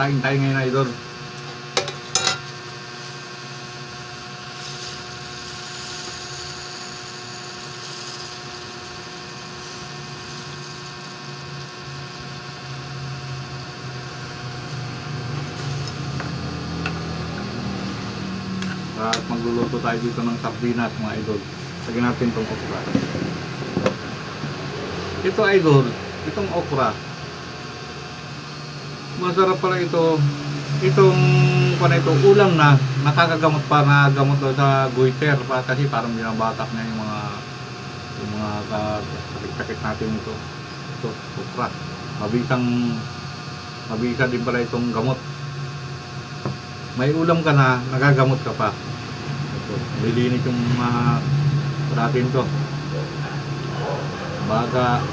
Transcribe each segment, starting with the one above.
Kain tayo ngayon idol. At magluluto tayo dito ng sardinas mga idol. Lagyan natin itong okra. Ito idol, itong okra. Masarap pala ito. Itong pa ito, ulam na, nakakagamot pa na gamot sa goiter pa kasi parang binabatak na yung mga yung mga sakit-sakit natin ito. Ito, okra. Mabisang mabisa din pala itong gamot. May ulam ka na, nagagamot ka pa. Ito, nilinis yung mga natin to. Baga,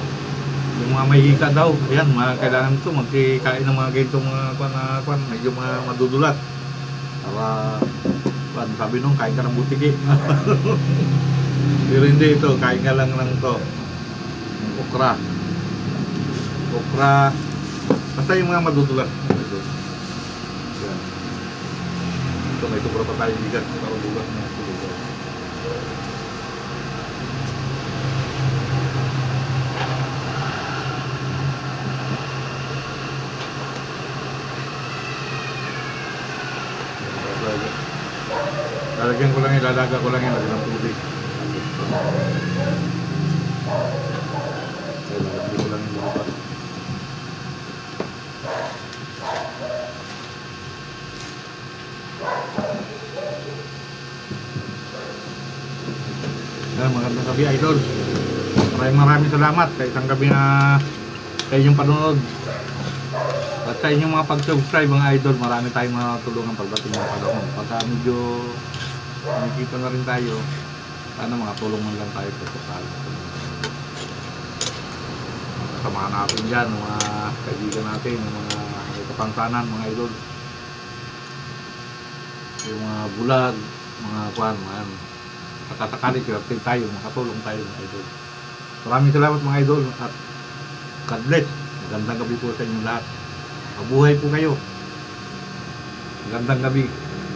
mga may hika daw, yan, mga kailangan ito, magkikain ng mga ganitong mga kwan, na kwan, medyo mga madudulat. Para, kwan, sabi nung, kain ka ng butiki. Pero hindi ito, kain ka lang ng to. Okra. Okra, basta yung mga madudulat. Ito. May tubra pa tayo bigat. Para bugas na ito. Lalagyan ko lang yun, lalaga ko lang yun, lagyan ng tubig. Ayun, lalagyan ko lang yung bukas. Ayan, magandang gabi idol. Maraming maraming salamat sa isang gabi na sa inyong panonood. At sa inyong mga pag-subscribe mga idol, marami tayong mga tulungan pagdating ng panahon. Pagka medyo nakikita na rin tayo, sana mga tulong man lang tayo sa total. Samahan natin dyan, mga kaibigan natin, mga may kapangsanan, mga idol. Yung mga bulag, mga kwan, mga. Sakatakali, swerte tayo, makatulong tayo mga idol. Maraming salamat mga idol at God bless. Magandang gabi po sa inyong lahat. Mabuhay po kayo. Magandang gabi.